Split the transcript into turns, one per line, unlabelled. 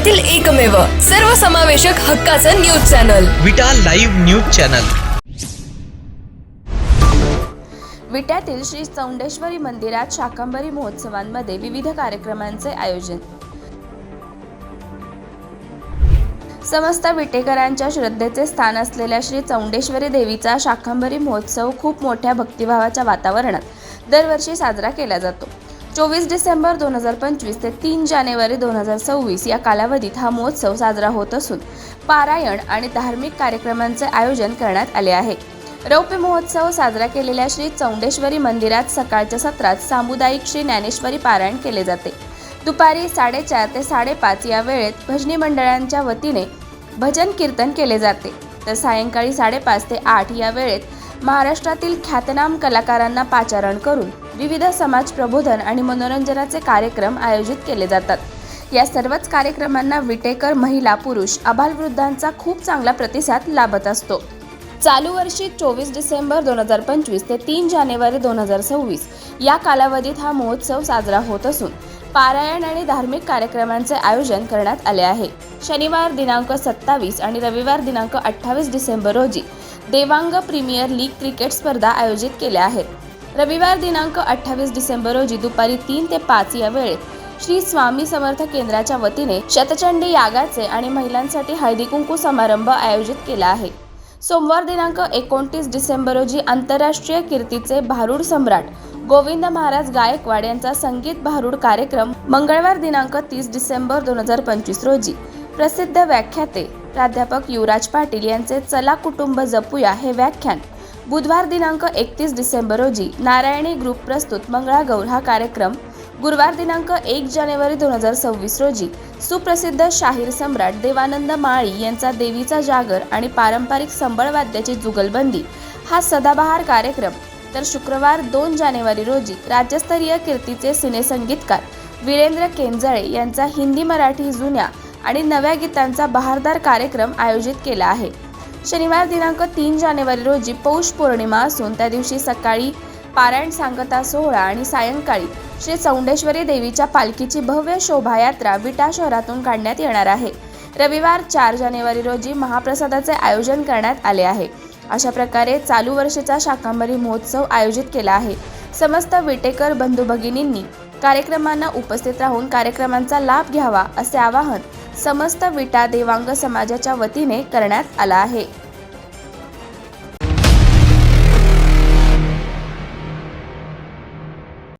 येथील एकमेव सर्वसमावेशक हक्काचं news channel.
Vita live news channel.
विट्यातील Shri Chaundeshwari मंदिरात शाकंभरी महोत्सवांमध्ये विविध कार्यक्रमांचे आयोजन. समस्त विटेकरांच्या श्रद्धेचे स्थान असलेल्या श्री चौंडेश्वरी देवीचा शाकंभरी महोत्सव खूप मोठ्या भक्तिभावाच्या वातावरणात दरवर्षी साजरा केला जातो. चोवीस डिसेंबर दोन हजार पंचवीस ते तीन जानेवारी दोन हजार सव्वीस या कालावधीत हा महोत्सव साजरा होत असून पारायण आणि धार्मिक कार्यक्रमांचे आयोजन करण्यात आले आहे. रौप्य महोत्सव साजरा केलेल्या श्री चौंडेश्वरी मंदिरात सकाळच्या सत्रात सामुदायिक श्री ज्ञानेश्वरी पारायण केले जाते. दुपारी साडेचार ते साडेपाच या वेळेत भजनी मंडळांच्या वतीने भजन कीर्तन केले जाते. तर सायंकाळी साडेपाच ते आठ या वेळेत महाराष्ट्रातील ख्यातनाम कलाकारांना पाचारण करून विविध समाज प्रबोधन आणि मनोरंजनाचे कार्यक्रम आयोजित केले जातात. या सर्वच कार्यक्रमांना विटेकर महिला पुरुष आबालवृद्धांचा खूप चांगला प्रतिसाद लाभत असतो. चालू वर्षी चोवीस डिसेंबर दोन हजार पंचवीस ते तीन जानेवारी दोन हजार सव्वीस या कालावधीत हा महोत्सव साजरा होत असून पारायण आणि धार्मिक कार्यक्रमांचे आयोजन करण्यात आले आहे. शनिवार दिनांक सत्तावीस आणि रविवार दिनांक अठ्ठावीस डिसेंबर रोजी देवांग प्रीमियर लीग क्रिकेट स्पर्धा आयोजित केल्या आहेत. रविवार दिनांक अठ्ठावीस डिसेंबर रोजी दुपारी तीन ते पाच या वेळेत श्री स्वामी समर्थ केंद्राच्या वतीने शतचंडी यागाचे आणि महिलांसाठी हळदी कुंकू समारंभ आयोजित केला आहे. सोमवार दिनांक एकोणतीस डिसेंबर रोजी आंतरराष्ट्रीय कीर्तीचे भारूड सम्राट गोविंद महाराज गायकवाड यांचा संगीत भारूड कार्यक्रम मंगळवार दिनांक तीस डिसेंबर दोन हजार पंचवीस रोजी. प्रसिद्ध व्याख्याते प्राध्यापक युवराज पाटील यांचे चला कुटुंब जपूया हे व्याख्यान. बुधवार दिनांक एकतीस डिसेंबर रोजी नारायणी ग्रुप प्रस्तुत मंगळागौर हा कार्यक्रम गुरुवार दिनांक एक जानेवारी दोन हजार सव्वीस रोजी सुप्रसिद्ध शाहीर सम्राट देवानंद माळी यांचा देवीचा जागर आणि पारंपरिक संबळवाद्याची जुगलबंदी हा सदाबहार कार्यक्रम. तर शुक्रवार दोन जानेवारी रोजी राज्यस्तरीय कीर्तीचे सिनेसंगीतकार वीरेंद्र केंजळे यांचा हिंदी मराठी जुन्या आणि नव्या गीतांचा बहारदार कार्यक्रम आयोजित केला आहे. शनिवार दिनांक तीन जानेवारी रोजी पौष पौर्णिमा असून त्या दिवशी सकाळी पारायण सांगता सोहळा आणि सायंकाळी श्री चौंडेश्वरी देवीच्या पालखीची भव्य शोभायात्रा विटा शहरातून काढण्यात येणार आहे. रविवार चार जानेवारी रोजी महाप्रसादाचे आयोजन करण्यात आले आहे. अशा प्रकारे चालू वर्षाचा शाकांबरी महोत्सव आयोजित केला आहे. समस्त विटेकर बंधू भगिनींनी कार्यक्रमांना उपस्थित राहून कार्यक्रमांचा लाभ घ्यावा असे आवाहन समस्त विटा देवांग समाजाच्या वतीने करण्यात आलं आहे.